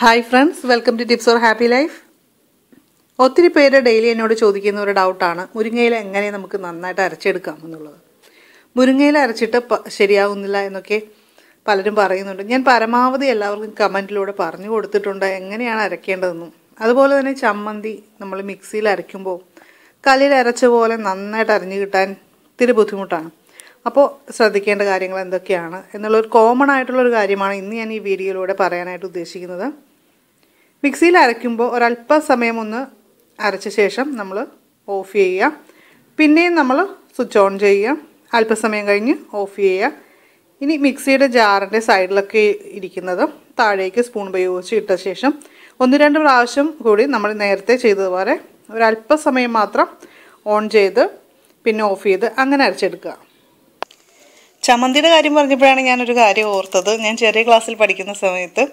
Hi friends welcome to tips or happy life ഒത്തിരി പേര് daily എന്നോട് ചോദിക്കുന്ന ഒരു ഡൗട്ടാണ് മുരിങ്ങയില എങ്ങനെ നമുക്ക് നന്നായിട്ട് അരച്ചെടുക്കാം എന്നുള്ളത്. മുരിങ്ങയില അരച്ചിട്ട് ശരിയാവുന്നില്ല എന്നൊക്കെ പലരും പറയുന്നുണ്ട്. ഞാൻ പരമാവധി എല്ലാവർക്കും കമന്റിലൂടെ പറഞ്ഞു കൊടുത്തിട്ടുണ്ട് എങ്ങനെയാണ് അരയ്ക്കേണ്ടതെന്നും അതുപോലെ തന്നെ ചമ്മന്തി നമ്മൾ മിക്സിയിൽ അരയ്ക്കുമ്പോൾ കല്ലിൽ അരച്ച പോലെ നന്നായിട്ട് അരഞ്ഞു കിട്ടാൻ ഇത്തിരി ബുദ്ധിമുട്ടാണ്. അപ്പോൾ ശ്രദ്ധിക്കേണ്ട കാര്യങ്ങൾ എന്തൊക്കെയാണ്? എന്നുള്ളൊരു കോമൺ ആയിട്ടുള്ളൊരു കാര്യമാണ് ഇന്ന് ഞാൻ ഈ വീഡിയോയിലൂടെ പറയാനായിട്ട് ഉദ്ദേശിക്കുന്നത്. മിക്സിയിൽ അരയ്ക്കുമ്പോൾ ഒരല്പസമയം ഒന്ന് അരച്ച ശേഷം നമ്മൾ ഓഫ് ചെയ്യുക. പിന്നെയും നമ്മൾ സ്വിച്ച് ഓൺ ചെയ്യുക. അല്പസമയം കഴിഞ്ഞ് ഓഫ് ചെയ്യുക. ഇനി മിക്സിയുടെ ജാറിന്റെ സൈഡിലൊക്കെ ഇരിക്കുന്നത് താഴേക്ക് സ്പൂൺ ഉപയോഗിച്ച് ഇട്ട ശേഷം ഒന്ന് രണ്ട് പ്രാവശ്യം കൂടി നമ്മൾ നേരത്തെ ചെയ്തതുപോലെ ഒരല്പസമയം മാത്രം ഓൺ ചെയ്ത് പിന്നെ ഓഫ് ചെയ്ത് അങ്ങനെ അരച്ചെടുക്കുക. ചമ്മന്തിയുടെ കാര്യം പറഞ്ഞപ്പോഴാണ് ഞാനൊരു കാര്യം ഓർത്തത്. ഞാൻ ചെറിയ ക്ലാസ്സിൽ പഠിക്കുന്ന സമയത്ത്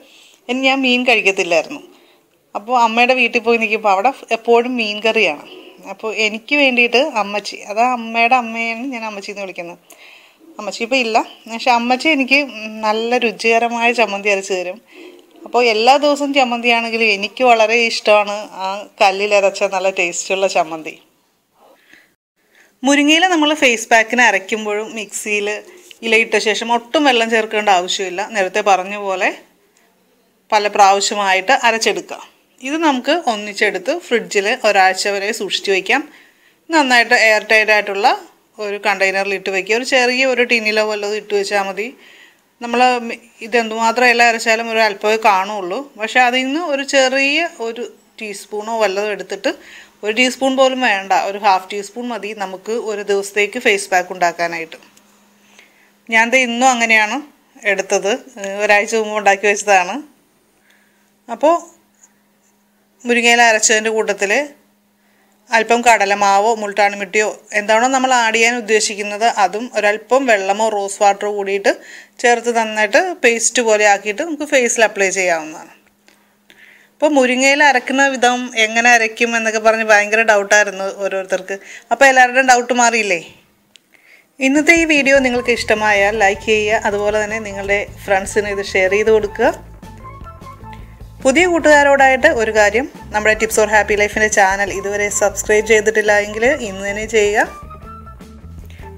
ഞാൻ മീൻ കഴിക്കത്തില്ലായിരുന്നു. അപ്പോൾ അമ്മയുടെ വീട്ടിൽ പോയി നിൽക്കുമ്പോൾ അവിടെ എപ്പോഴും മീൻ കറിയാണ്. അപ്പോൾ എനിക്ക് വേണ്ടിയിട്ട് അമ്മച്ചി അതാ അമ്മയുടെ അമ്മയാണ് ഞാൻ അമ്മച്ചി എന്ന് വിളിക്കുന്നത്. അമ്മച്ചി ഇപ്പോൾ ഇല്ല. പക്ഷെ അമ്മച്ചി എനിക്ക് നല്ല രുചികരമായ ചമ്മന്തി അരച്ച് തരും. അപ്പോൾ എല്ലാ ദിവസവും ചമ്മന്തി ആണെങ്കിലും എനിക്ക് വളരെ ഇഷ്ടമാണ് ആ കല്ലിലരച്ച നല്ല ടേസ്റ്റുള്ള ചമ്മന്തി. മുരിങ്ങയില നമ്മൾ ഫേസ് പാക്കിന് അരയ്ക്കുമ്പോഴും മിക്സിയിൽ ഇലയിട്ട ശേഷം ഒട്ടും വെള്ളം ചേർക്കേണ്ട ആവശ്യമില്ല. നേരത്തെ പറഞ്ഞ പോലെ പല പ്രാവശ്യമായിട്ട് അരച്ചെടുക്കാം. ഇത് നമുക്ക് ഒന്നിച്ചെടുത്ത് ഫ്രിഡ്ജിൽ ഒരാഴ്ച വരെ സൂക്ഷിച്ച് വയ്ക്കാം നന്നായിട്ട് എയർ ടൈറ്റ് ആയിട്ടുള്ള ഒരു കണ്ടെയ്നറിൽ ഇട്ട് വയ്ക്കുക ഒരു ചെറിയ ഒരു ടിന്നിലോ വല്ലതും ഇട്ട് വെച്ചാൽ മതി. നമ്മൾ ഇതെന്തുമാത്രം എല്ലാം അരച്ചാലും ഒരു അല്പമേ കാണുള്ളൂ. പക്ഷേ അതിൽ നിന്ന് ഒരു ചെറിയ ഒരു ടീസ്പൂണോ വല്ലതും എടുത്തിട്ട് ഒരു ടീസ്പൂൺ പോലും വേണ്ട. ഒരു ഹാഫ് ടീസ്പൂൺ മതി നമുക്ക് ഒരു ദിവസത്തേക്ക് ഫേസ് പാക്ക് ഉണ്ടാക്കാനായിട്ട്. ഞാൻ ഇന്നും അങ്ങനെയാണ് എടുത്തത്. ഒരാഴ്ച മുമ്പ് ഉണ്ടാക്കി വെച്ചതാണ്. അപ്പോൾ മുരിങ്ങയില അരച്ചതിന്റെ കൂട്ടത്തിൽ അല്പം കടലമാവോ മുൾട്ടാണി മിട്ടിയോ എന്താണോ നമ്മൾ ആഡ് ചെയ്യാൻ ഉദ്ദേശിക്കുന്നത് അതും ഒരല്പം വെള്ളമോ റോസ് വാട്ടറോ കൂടിയിട്ട് ചേർത്ത് നന്നായിട്ട് പേസ്റ്റ് പോലെ ആക്കിയിട്ട് നമുക്ക് ഫേസിൽ അപ്ലൈ ചെയ്യാവുന്നതാണ്. അപ്പോൾ മുരിങ്ങയിൽ അരക്കുന്ന വിധം എങ്ങനെ അരയ്ക്കും എന്നൊക്കെ പറഞ്ഞ് ഭയങ്കര ഡൗട്ടായിരുന്നു ഓരോരുത്തർക്ക്. അപ്പോൾ എല്ലാവരുടെയും ഡൗട്ട് മാറിയില്ലേ? ഇന്നത്തെ ഈ വീഡിയോ നിങ്ങൾക്ക് ഇഷ്ടമായാൽ ലൈക്ക് ചെയ്യുക അതുപോലെ തന്നെ നിങ്ങളുടെ ഫ്രണ്ട്സിന് ഇത് ഷെയർ ചെയ്ത് കൊടുക്കുക. പുതിയ കൂട്ടുകാരോടായിട്ട് ഒരു കാര്യം നമ്മുടെ ടിപ്സ് ഓർ ഹാപ്പി ലൈഫിന്റെ ചാനൽ ഇതുവരെ സബ്സ്ക്രൈബ് ചെയ്തിട്ടില്ല എങ്കിൽ ഇന്ന് തന്നെ ചെയ്യുക.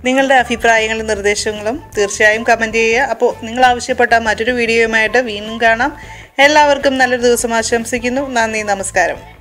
നിങ്ങളുടെ അഭിപ്രായങ്ങളും നിർദ്ദേശങ്ങളും തീർച്ചയായും കമന്റ് ചെയ്യുക. അപ്പോൾ നിങ്ങൾ ആവശ്യപ്പെട്ട മറ്റൊരു വീഡിയോയുമായിട്ട് വീണ്ടും കാണാം. എല്ലാവർക്കും നല്ലൊരു ദിവസം ആശംസിക്കുന്നു. നന്ദി നമസ്കാരം.